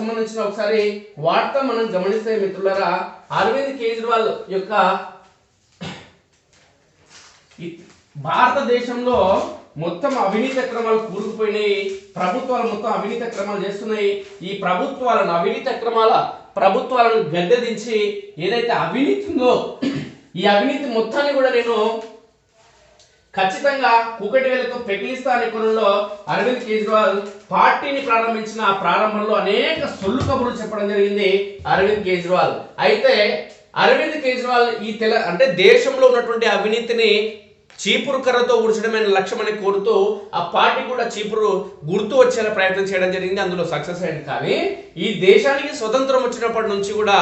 సంబంధించిన ఒకసారి వార్త మనం గమనిస్తే మిత్రులరా అరవింద్ కేజ్రీవాల్ యొక్క భారతదేశంలో మొత్తం అవినీతి అక్రమాలు కూరుకుపోయినాయి ప్రభుత్వాలు మొత్తం అవినీతి అక్రమాలు చేస్తున్నాయి. ఈ ప్రభుత్వాలను అవినీతి అక్రమాల ప్రభుత్వాలను గద్దెదించి ఏదైతే అవినీతి ఉందో ఈ అవినీతి మొత్తాన్ని కూడా నేను ఖచ్చితంగా కూకటి వెలకు పెకిలిస్తా అనే కొనంలో అరవింద్ కేజ్రీవాల్ పార్టీని ప్రారంభించిన ప్రారంభంలో అనేక సొల్లు కబుర్లు చెప్పడం జరిగింది అరవింద్ కేజ్రీవాల్. అయితే అరవింద్ కేజ్రీవాల్ ఈ తెల అంటే దేశంలో ఉన్నటువంటి అవినీతిని చీపురు కర్రతో ఊడ్చడమైన లక్ష్యమని కోరుతూ ఆ పార్టీ కూడా చీపురు గుర్తు వచ్చేలా ప్రయత్నం చేయడం జరిగింది. అందులో సక్సెస్ అయింది. కానీ ఈ దేశానికి స్వతంత్రం వచ్చినప్పటి నుంచి కూడా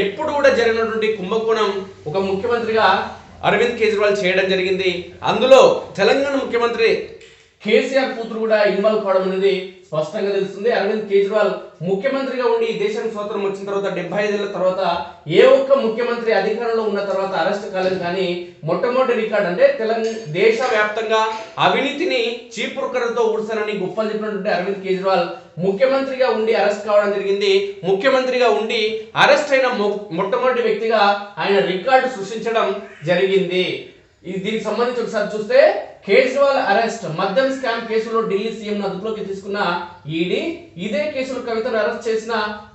ఎప్పుడు కూడా జరిగినటువంటి కుంభకోణం ఒక ముఖ్యమంత్రిగా అరవింద్ కేజ్రీవాల్ చేయడం జరిగింది. అందులో తెలంగాణ ముఖ్యమంత్రి కేసీఆర్ కూతురు కూడా ఇన్వాల్వ్ కావడం అనేది స్పష్టంగా తెలుస్తుంది. అరవింద్ కేజ్రీవాల్ ముఖ్యమంత్రిగా ఉండి ఈ దేశానికి స్వతంత్రం వచ్చిన తర్వాత డెబ్బై ఐదేళ్ళ తర్వాత ఏ ఒక్క ముఖ్యమంత్రి అధికారంలో ఉన్న తర్వాత అరెస్ట్ కాలేదు. కానీ మొట్టమొదటి రికార్డ్ అంటే తెలంగాణ దేశ వ్యాప్తంగా అవినీతిని చీపురుకరతో ఊడ్చానని గొప్పలు చెప్పినటువంటి అరవింద్ కేజ్రీవాల్ ముఖ్యమంత్రిగా ఉండి అరెస్ట్ కావడం జరిగింది. ముఖ్యమంత్రిగా ఉండి అరెస్ట్ అయిన మొ- మొట్టమొదటి వ్యక్తిగా ఆయన రికార్డు సృష్టించడం జరిగింది. ఇది దీనికి సంబంధించి ఒకసారి చూస్తే కేజ్రీవాల్ అరెస్ట్ మద్యం స్కామ్ కేసులో ఢిల్లీ సీఎం అదుపులోకి తీసుకున్న ఈడీ ఇదే కేసులో కవితను అరెస్ట్ చేసిన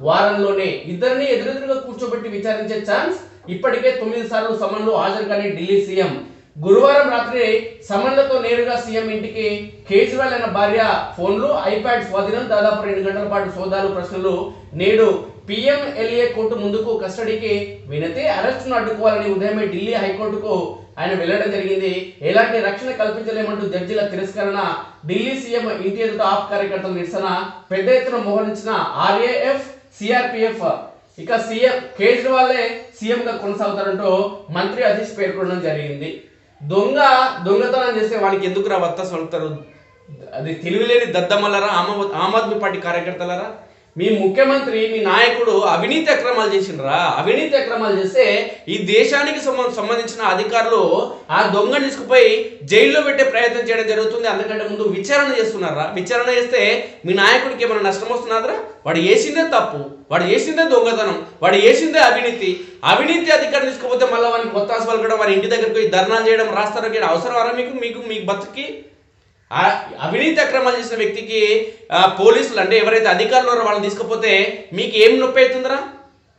వారంలోనే ఇద్దరిని ఎదురెదురుగా కూర్చోబెట్టి విచారించే ఛాన్స్ ఇప్పటికే తొమ్మిది సార్లు సమన్లు హాజరు కానీ ఢిల్లీ సీఎం. గురువారం రాత్రి సమన్లతో నేరుగా సీఎం ఇంటికి కేజ్రీవాల్ అయిన భార్య ఫోన్లు ఐప్యాడ్ స్వాధీనం దాదాపు రెండు గంటల పాటు సోదాలు ప్రశ్నలు నేడు పిఎంఎల్ఏ కోర్టు ముందుకు కస్టడీకి వినతి అరెస్టును అడ్డుకోవాలని ఉదయమే ఢిల్లీ హైకోర్టుకు ఆయన వెళ్ళడం జరిగింది. ఎలాంటి రక్షణ కల్పించలేమంటూ జడ్జిల తిరస్కరణ ఢిల్లీ సీఎం ఇంటి ఎదుట ఆప్ కార్యకర్తల నిరసన పెద్ద ఎత్తున మోహరించిన ఆర్ఏఎఫ్ సిఆర్పిఎఫ్. ఇక సీఎం కేజ్రీవాలే సీఎం గా కొనసాగుతారంటూ మంత్రి అధీష్ పేర్కొనడం జరిగింది. దొంగ దొంగతనం చేస్తే వాళ్ళకి ఎందుకు రా వత్త సొలుతారు అది తెలివిలేని దద్దమల్లరా? ఆమ ఆమ్ ఆద్మీ పార్టీ కార్యకర్తలరా? మీ ముఖ్యమంత్రి మీ నాయకుడు అవినీతి అక్రమాలు చేసిండ్రా? అవినీతి అక్రమాలు చేస్తే ఈ దేశానికి సంబంధించిన అధికారులు ఆ దొంగ తీసుకుపోయి జైల్లో పెట్టే ప్రయత్నం చేయడం జరుగుతుంది. అందుకంటే ముందు విచారణ చేస్తున్నారా? విచారణ చేస్తే మీ నాయకుడికి ఏమైనా నష్టం వస్తున్నారా వాడు చేసిందే తప్పు. వాడు చేసిందే దొంగతనం. వాడు చేసిందే అవినీతి. అవినీతి అధికారులు తీసుకుపోతే మళ్ళీ వానికి కొత్త పలకడం వారి ఇంటి దగ్గరికి పోయి ధర్నాలు చేయడం రాస్తారు అవసరం మీకు? మీకు మీకు బతుకి అవినీతి అక్రమాలు చేసిన వ్యక్తికి పోలీసులు అంటే ఎవరైతే అధికారులు ఉన్నారో వాళ్ళని తీసుకుపోతే మీకు ఏం నొప్పి అవుతుందిరా?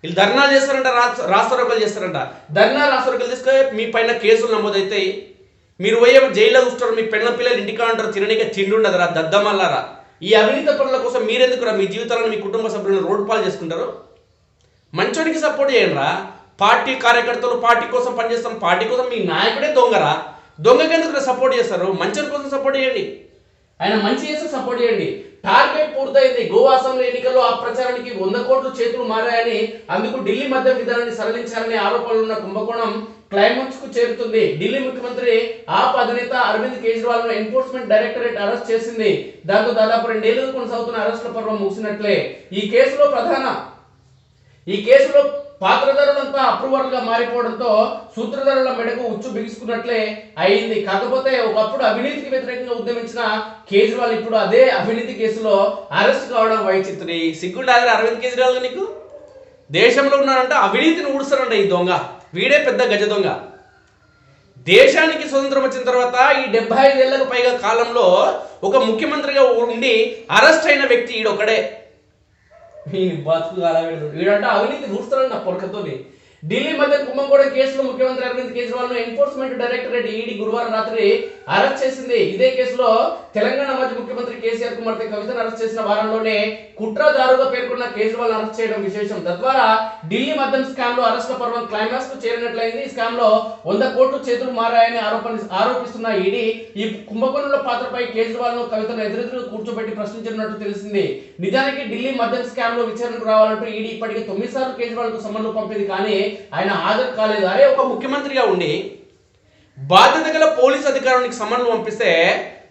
వీళ్ళు ధర్నాలు చేస్తారంట రాస్తారోకలు చేస్తారంట. ధర్నా రాస్తారోకలు తీసుకొని మీ పైన కేసులు నమోదవుతాయి మీరు పోయే జైల్లో చూస్తారు మీ పెళ్ళ పిల్లలు ఇంటికా ఉంటారు తినడానికి తిండుండదురా దద్దమల్లారా? ఈ అవినీతి పనుల కోసం మీరెందుకురా మీ జీవితాలను మీ కుటుంబ సభ్యులను రోడ్డు పాలు చేసుకుంటారు? మంచోడికి సపోర్ట్ చేయండి రా పార్టీ కార్యకర్తలు పార్టీ కోసం పనిచేస్తాం పార్టీ కోసం మీ నాయకుడే దొంగరా? దొంగకి సపోర్ట్ చేస్తారు? మంచి కోసం సపోర్ట్ చేయండి. ఆయన మంచి చేస్తే సపోర్ట్ చేయండి. టార్గెట్ పూర్తయింది. గోవా అసెంబ్లీ ఎన్నికల్లో ఆ ప్రచారానికి వంద కోట్లు చేతులు మారాయని అందుకు ఢిల్లీ మద్యం విధానాన్ని సరళించాలని ఆరోపణలు ఉన్న కుంభకోణం క్లైమాక్స్కు చేరుతుంది. ఢిల్లీ ముఖ్యమంత్రి ఆప్ అధినేత అరవింద్ కేజ్రీవాల్ను ఎన్ఫోర్స్మెంట్ డైరెక్టరేట్ అరెస్ట్ చేసింది. దాంతో దాదాపు రెండేళ్ళు కొనసాగుతున్న అరెస్టుల పర్వం ముగిసినట్లే. ఈ కేసులో ప్రధాన ఈ కేసులో పాత్రధరులంతా అప్రూవర్లుగా మారిపోవడంతో సూత్రధారుల మెడకు ఉచ్చు బిగుసుకున్నట్లే అయింది. కాకపోతే ఒకప్పుడు అవినీతికి వ్యతిరేకంగా ఉద్యమించిన కేజ్రీవాల్ ఇప్పుడు అదే అవినీతి కేసులో అరెస్ట్ కావడం వైచిత్రి. సిగ్గుండాలి అరవింద్ కేజ్రీవాల్ నీకు. దేశంలో ఉన్నారంటే అవినీతిని ఊడుస్తారంట ఈ దొంగ. వీడే పెద్ద గజ దొంగ. దేశానికి స్వతంత్రం వచ్చిన తర్వాత ఈ డెబ్బై ఐదేళ్ళకు పైగా కాలంలో ఒక ముఖ్యమంత్రిగా ఉండి అరెస్ట్ అయిన వ్యక్తి ఈడొకడే మీ బతుకు అలా పెడుతుంది వీడంటే అవినీతి చూస్తారని నా పొరకతోని ఢిల్లీ మధ్య కుంభకోణ కేసులో ముఖ్యమంత్రి అరవింద్ కేజ్రీవాల్ను ఎన్ఫోర్స్మెంట్ డైరెక్టరేట్ ఈడీ గురువారం రాత్రి అరెస్ట్ చేసింది. ఇదే కేసులో తెలంగాణ మాజీ ముఖ్యమంత్రి కేసీఆర్ కుమార్తె కవితను అరెస్ట్ చేసిన వారంలోనే కుట్రదారుగా పేర్కొన్న కేజ్రీవాల్ అరెస్ట్ చేయడం విశేషం. తద్వారా ఢిల్లీ మద్యం స్కామ్లో అరెస్ట్ పర్వం క్లైమాక్స్కు చేరినట్లయింది. ఈ స్కామ్లో వంద కోట్లు చేతులు మారాయని ఆరోపణ ఆరోపిస్తున్న ఈడీ ఈ కుంభకోణంలో పాత్రపై కేజ్రీవాల్ను కవితను ఎదురెదురు కూర్చోబెట్టి ప్రశ్నించినట్టు తెలిసింది. నిజానికి ఢిల్లీ మద్యం స్కామ్లో విచారణకు రావాలంటూ ఈడీ ఇప్పటికే తొమ్మిది సార్లు కేజ్రీవాల్కు సమన్లు పంపింది. కానీ ఆయన హాజరు కాలేదు అరే ఒక ముఖ్యమంత్రిగా ఉండి బాధ్యత గల పోలీస్ అధికారునికి సమన్లు పంపిస్తే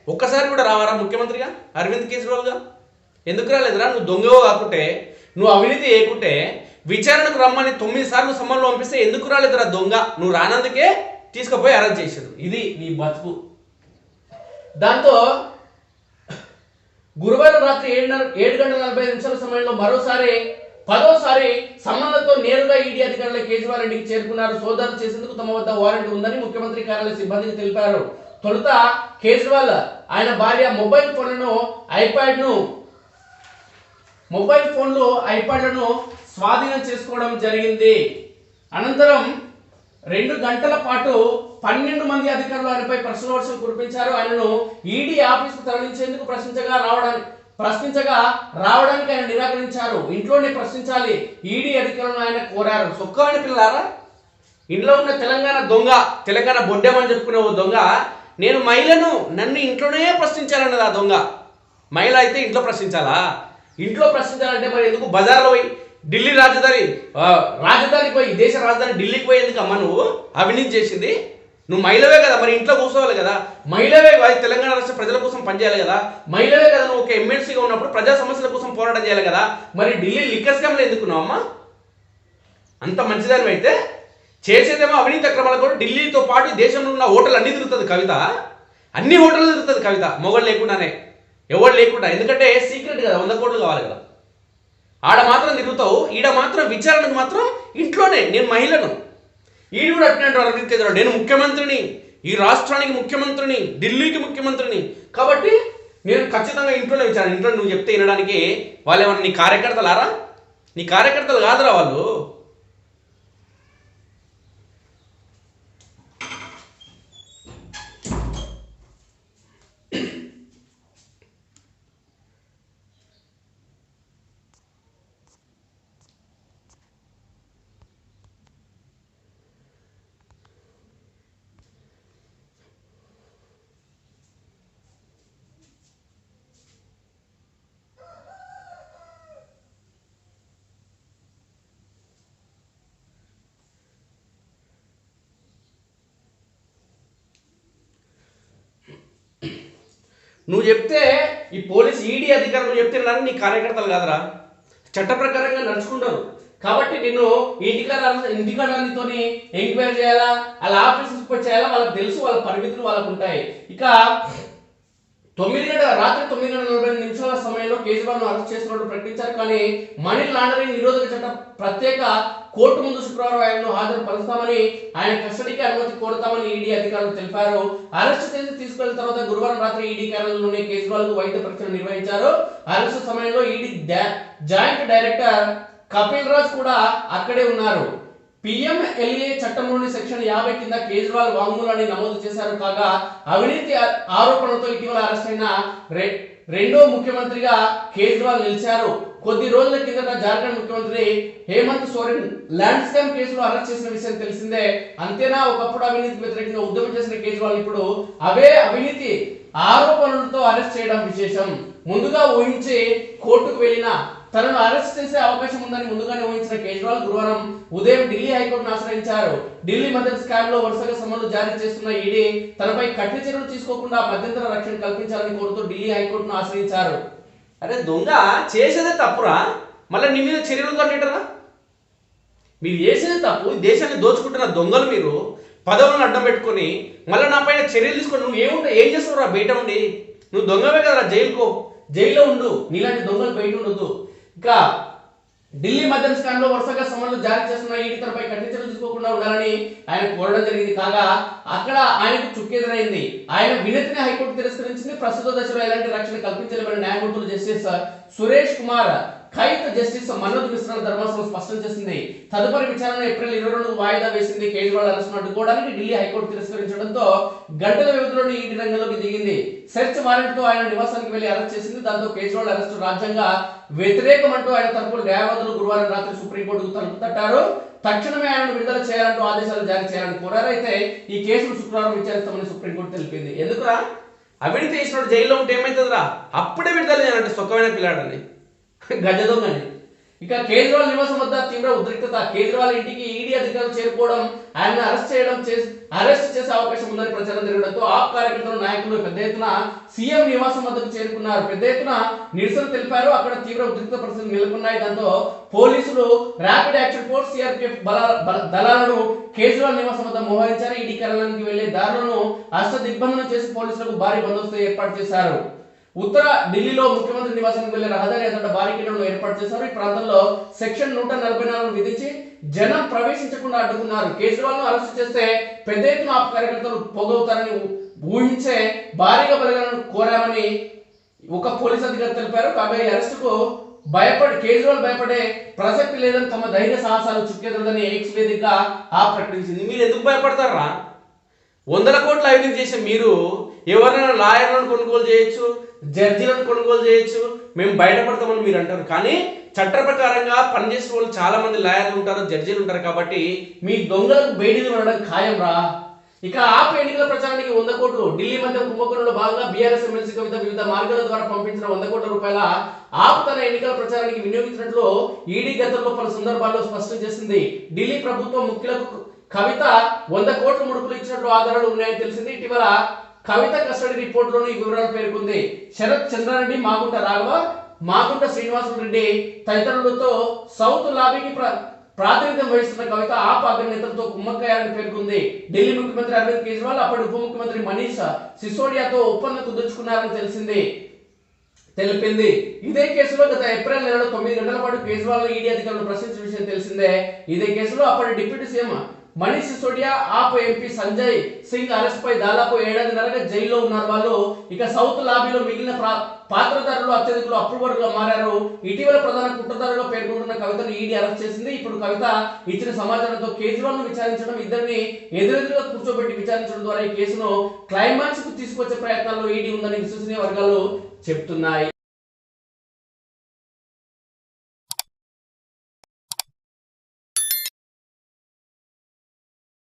ఒక్కసారి కూడా రావారా ముఖ్యమంత్రిగా? అరవింద్ కేజ్రీవాల్గా ఎందుకు రాలేదురా? నువ్వు దొంగవో కాకుంటే నువ్వు అవినీతి చేయకుంటే విచారణకు రమ్మని తొమ్మిది సార్లు సమన్లు పంపిస్తే ఎందుకు రాలేదురా దొంగ? నువ్వు రానందుకే తీసుకుపోయి అరెస్ట్ చేశారు ఇది నీ బతుకు. దాంతో గురువారం రాత్రి ఏడున్నర ఏడు గంటల నలభై నిమిషాల సమయంలో మరోసారి పదోసారి సంబంధంతో నేరుగా ఈడీ అధికారులు కేజ్రీవాల్ ఇంటికి చేరుకున్నారు. సోదాలు చేసేందుకు తమ వద్ద వారెంట్ ఉందని ముఖ్యమంత్రి కార్యాలయ సిబ్బందికి తెలిపారు. తొలుత కేజ్రీవాల్ ఆయన భార్య మొబైల్ ఫోన్లను ఐప్యాడ్ను మొబైల్ ఫోన్లు ఐప్యాడ్లను స్వాధీనం చేసుకోవడం జరిగింది. అనంతరం రెండు గంటల పాటు పన్నెండు మంది అధికారులు ఆయనపై ప్రశ్న వర్షం కురిపించారు. ఆయనను ఈడీ ఆఫీసుకు తరలించేందుకు ప్రశ్నించగా రావడానికి ప్రశ్నించగా రావడానికి ఆయన నిరాకరించారు. ఇంట్లోనే ప్రశ్నించాలి. ఈడీ అధికారులను ఆయన కోరారు. సొక్కని పిల్లారా? ఇంట్లో ఉన్న తెలంగాణ దొంగ తెలంగాణ బొడ్డెమని చెప్పుకునే ఓ దొంగ నేను మహిళను నన్ను ఇంట్లోనే ప్రశ్నించాలన్నది ఆ దొంగ. మహిళ అయితే ఇంట్లో ప్రశ్నించాలా? ఇంట్లో ప్రశ్నించాలంటే మరి ఎందుకు బజార్లో పోయి ఢిల్లీ రాజధాని రాజధానికి పోయి దేశ రాజధాని ఢిల్లీకి పోయి ఎందుకు అమ్మ నువ్వు అవినీతి చేసింది? నువ్వు మహిళవే కదా మరి ఇంట్లో కూర్చోవాలి కదా. మహిళవే తెలంగాణ రాష్ట్ర ప్రజల కోసం పనిచేయాలి కదా. మహిళవే కదా నువ్వు ఒక ఎమ్మెల్సీగా ఉన్నప్పుడు ప్రజా సమస్యల కోసం పోరాటం చేయాలి కదా. మరి ఢిల్లీ లిక్కర్ స్కామ్లో ఎందుకున్నావు అమ్మా? అంత మంచిదాని అయితే చేసేదేమో అవినీతి అక్రమాల కూడా ఢిల్లీతో పాటు దేశంలో ఉన్న హోటల్ అన్ని తిరుగుతుంది కవిత. అన్ని హోటల్ తిరుగుతుంది కవిత మొగలు లేకుండానే. ఎవరు లేకుండా. ఎందుకంటే సీక్రెట్ కదా వంద కోట్లు కావాలి కదా. ఆడ మాత్రం తిరుగుతావు ఈడ మాత్రం విచారణకు మాత్రం ఇంట్లోనే నేను మహిళను. ఈడు కూడా అట్టినట్టు అరవింద్ కేజ్రీవాల్ నేను ముఖ్యమంత్రిని ఈ రాష్ట్రానికి ముఖ్యమంత్రిని ఢిల్లీకి ముఖ్యమంత్రిని. కాబట్టి నేను ఖచ్చితంగా ఇంట్లోనే విచారణ. ఇంట్లో నువ్వు చెప్తే వినడానికి వాళ్ళు ఏమన్నా నీ కార్యకర్తలారా? నీ కార్యకర్తలు కాదురా వాళ్ళు. నువ్వు చెప్తే ఈ పోలీస్ ఈడీ అధికారులు చెప్తే నన్ను నీ కార్యకర్తలు కాదరా. చట్ట ప్రకారంగా నడుచుకుంటారు. కాబట్టి నిన్ను ఇంటికాడ ఇంటికాడతో ఎంక్వైరీ చేయాలా? వాళ్ళ ఆఫీసెస్ పోయి చేయాలా వాళ్ళకి తెలుసు వాళ్ళ పరిమితులు వాళ్ళకు ఉంటాయి ఇక తొమ్మిది గంటల రాత్రి తొమ్మిది గంటల నలభై ఐదు నిమిషాల సమయంలో కేజ్రీవాల్ అరెస్ట్ చేసినట్టు ప్రకటించారు. కానీ మనీ లాండరింగ్ నిరోధక చట్టం ప్రత్యేక కోర్టు ముందు శుక్రవారం ఆయనను హాజరుపరుస్తామని ఆయన కస్టడీకి అనుమతి కోరుతామని ఈడీ అధికారులు తెలిపారు. అరెస్ట్ చేసి తీసుకెళ్ళిన తర్వాత గురువారం రాత్రి ఈడీ కార్యాలయంలోనే కేజ్రీవాల్కు వైద్య పరీక్షలు నిర్వహించారు. అరెస్ట్ సమయంలో ED joint director Kapil Raj కూడా అక్కడే ఉన్నారు. పిఎంఎల్ఏ చట్టంలోని సెక్షన్ యాభై కింద కేజ్రీవాల్ వాంగ్మూలాన్ని నమోదు చేశారు. కాగా అవినీతి ఆరోపణలతో ఇటీవల అరెస్ట్ అయిన రె- రెండో ముఖ్యమంత్రిగా కేజ్రీవాల్ నిలిచారు. కొద్ది రోజుల కిందట జార్ఖండ్ ముఖ్యమంత్రి హేమంత్ సోరెన్ ల్యాండ్ స్కామ్ కేసులో అరెస్ట్ చేసిన విషయం తెలిసిందే. అంతేనా? ఒకప్పుడు అవినీతి వ్యతిరేకంగా ఉద్యమం చేసిన కేజ్రీవాల్ ఇప్పుడు అవే అవినీతి ఆరోపణలతో అరెస్ట్ చేయడం విశేషం. ముందుగా ఊహించి కోర్టుకు వెళ్ళిన తనను అరెస్ట్ చేసే అవకాశం ఉందని ముందుగానే ఊహించిన కేజ్రీవాల్ గురువారం ఉదయం ఢిల్లీ హైకోర్టును ఆశ్రయించారు. ఢిల్లీ మద్దతు స్కామ్లో వరుసగా సమన్లు జారీ చేస్తున్న ఈడీ తనపై కఠిన చర్యలు తీసుకోకుండా మధ్యంతర రక్షణ కల్పించాలని కోరుతూ ఢిల్లీ హైకోర్టును ఆశ్రయించారు. అరే దొంగ చేసేదే తప్పురా? మళ్ళీ నీ మీద చర్యలు కట్టేటరా? మీరు చేసేదే తప్పు దేశాన్ని దోచుకుంటున్న దొంగలు మీరు పదవులను అడ్డం పెట్టుకొని మళ్ళీ నా పైన చర్యలు తీసుకొని నువ్వు ఏముంటా ఏం చేస్తున్నావు బయట ఉండి? నువ్వు దొంగవే కదరా జైలుకో. జైల్లో ఉండు. నీలాంటి దొంగలు బయట ఉండొద్దు. ఇంకా ఢిల్లీ మద్యం స్కామ్లో వరుసగా సమన్లు జారీ చేస్తున్న ఈడీ తనపై కఠిన చర్యలు తీసుకోకుండా ఉండాలని ఆయన కోరడం జరిగింది. కాగా అక్కడ ఆయనకు చుక్కెదురైంది. ఆయన వినతిని హైకోర్టు తిరస్కరించింది. ప్రస్తుత దశలో ఎలాంటి రక్షణ కల్పించలేమని న్యాయమూర్తులు జస్టిస్ సురేష్ కుమార్ ఖైత్ జస్టిస్ మనోజ్ మిశ్రా ధర్మాసనం స్పష్టం చేసింది. తదుపరి విచారణ ఏప్రిల్ ఇరవై రెండు వాయిదా వేసింది కేజ్రీవాల్ అరెస్ట్ అడ్డుకోవడానికి ఢిల్లీ హైకోర్టు తిరస్కరించడంతో గంటల వ్యవధిలోనే ఈడీ రంగంలోకి దిగింది. సెర్చ్ వారెంట్తో ఆయన నివాసానికి వెళ్ళి అరెస్ట్ చేసింది. దాంతో కేజ్రీవాల్ అరెస్టు రాజ్యాంగ వ్యతిరేకమంటూ ఆయన తరపున న్యాయవాదులు గురువారం రాత్రి సుప్రీంకోర్టుకు తలుపు తట్టారు. తక్షణమే ఆయనను విడుదల చేయాలంటూ ఆదేశాలు జారీ చేయాలని కోరారైతే ఈ కేసును శుక్రవారం విచారిస్తామని సుప్రీంకోర్టు తెలిపింది. ఎందుకురా? అవినీతి చేసినోడు జైల్లో ఉంటే ఏమవుతుందిరా అప్పుడే విడుదల చేయాలంటే సుఖమైన పిల్లాడని. గజ దొంగని. ఇక కేజ్రీవాల్ నివాసం వద్ద తీవ్ర ఉద్రిక్తత. కేజ్రీవాల్ ఇంటికి ఈడీ అధికారులు చేరుకోవడం ఆయన అరెస్ట్ చేయడం చేసి అరెస్ట్ చేసే అవకాశం ఉందని ప్రచారం జరగడంతో ఆప్ కార్యకర్తలు నాయకులు పెద్ద ఎత్తున సీఎం నివాసం వద్దకు చేరుకున్నారు. పెద్ద ఎత్తున నిరసన తెలిపారు. అక్కడ తీవ్ర ఉద్రిక్త పరిస్థితులు నెలకొన్నాయి. దాంతో పోలీసులు ర్యాపిడ్ యాక్షన్ ఫోర్స్ సిఆర్పిఎఫ్ దళాలను కేజ్రీవాల్ నివాసం వద్ద మోహరించారు. ఈడీ కార్యాలయానికి వెళ్ళే దారులను అష్ట దిగ్బంధనం చేసి పోలీసులకు భారీ బందోబస్తు ఏర్పాటు చేశారు. ఉత్తర ఢిల్లీలో ముఖ్యమంత్రి నివాసానికి వెళ్ళే రహదారి ఎదుట బారికేడ్లను ఏర్పాటు చేశారు. ఈ ప్రాంతంలో సెక్షన్ నూట నలభై నాలుగు విధించి జనం ప్రవేశించకుండా అడ్డుకున్నారు. కేజ్రీవాల్ను అరెస్ట్ చేస్తే పెద్ద ఎత్తున ఆప్ కార్యకర్తలు పోగవుతారని ఊహించే భారీగా బలగాలను కోరామని ఒక పోలీస్ అధికారి తెలిపారు. కాబట్టి ఈ అరెస్టుకు భయపడి కేజ్రీవాల్ భయపడే ప్రసక్తి లేదని తమ ధైర్య సాహసాలు చుక్కెదరదని ఎక్స్ వేదికగా ఆ ప్రకటించింది. మీరు ఎందుకు భయపడతారా? వందల కోట్ల అవినీతి చేసే మీరు ఎవరైనా లాయర్లను కొనుగోలు చేయొచ్చు జడ్జీలను కొనుగోలు చేయొచ్చు మేము బయటపడతామని మీరు అంటారు. కానీ చట్ట ప్రకారంగా పనిచేసే వాళ్ళు చాలా మంది లాయర్లు ఉంటారు జడ్జీలు ఉంటారు కాబట్టి మీ దొంగలకు బయటికి ఉండడం ఖాయం రా ఇక ఆప్ ఎన్నికల ప్రచారానికి వంద కోట్లు ఢిల్లీ మధ్య కుంభకోణంలో భాగంగా బీఆర్ఎస్ ఎమ్మెల్సీ కవిత వివిధ మార్గాల ద్వారా పంపించిన వంద కోట్ల రూపాయల ఆప్ తన ఎన్నికల ప్రచారానికి వినియోగించినట్లు ఈడీ గతంలో పలు సందర్భాల్లో స్పష్టం చేసింది. ఢిల్లీ ప్రభుత్వం ముఖ్యులకు కవిత వంద కోట్ల ముడుపులు ఇచ్చినట్లు ఆధారాలు ఉన్నాయని తెలిసింది. ఇటీవల కవిత కస్టడీ రిపోర్టులోని ఈ వివరాలు పేర్కొంది. శరత్ చంద్రారెడ్డి మాగుంట రాఘవ మాగుంట శ్రీనివాసులు రెడ్డి తదితరులతో సౌత్ లాబీకి ప్రాతినిధ్యం వహిస్తున్న కవిత ఆప్ అగ్రనేతలతో కుమ్మక్కయ్యారని పేర్కొంది. ఢిల్లీ ముఖ్యమంత్రి అరవింద్ కేజ్రీవాల్ అప్పటి ఉప ముఖ్యమంత్రి మనీష్ సిసోడియాతో ఒప్పందం కుదుర్చుకున్నారని తెలిసింది. తెలిపింది. ఇదే కేసులో గత ఏప్రిల్ నెలలో తొమ్మిది గంటల పాటు కేజ్రీవాల్ ఈడీ అధికారులు ప్రశ్నించిన విషయం తెలిసిందే. ఇదే కేసులో అప్పటి deputy CM Manish Sisodia AAP MP Sanjay Singh arrest పై దాదాపు ఏడాదిన్నరగా జైల్లో ఉన్నారు వాళ్ళు. ఇక సౌత్ లాబీలో మిగిలిన పాత్రధారులు అత్యధికులు అప్రూవర్గా మారారు. ఇటీవల ప్రధాన కుట్రదారుగా పేర్కొంటున్న కవితను ఈడీ అరెస్ట్ చేసింది. ఇప్పుడు కవిత ఇచ్చిన సమాచారంతో కేజ్రీవాల్ను విచారించడం ఇద్దరిని ఎదురెదురుగా కూర్చోబెట్టి విచారించడం ద్వారా ఈ కేసును క్లైమాక్స్కు తీసుకొచ్చే ప్రయత్నాల్లో ఈడీ ఉందని విశ్వసనీయ వర్గాలు చెప్తున్నాయి.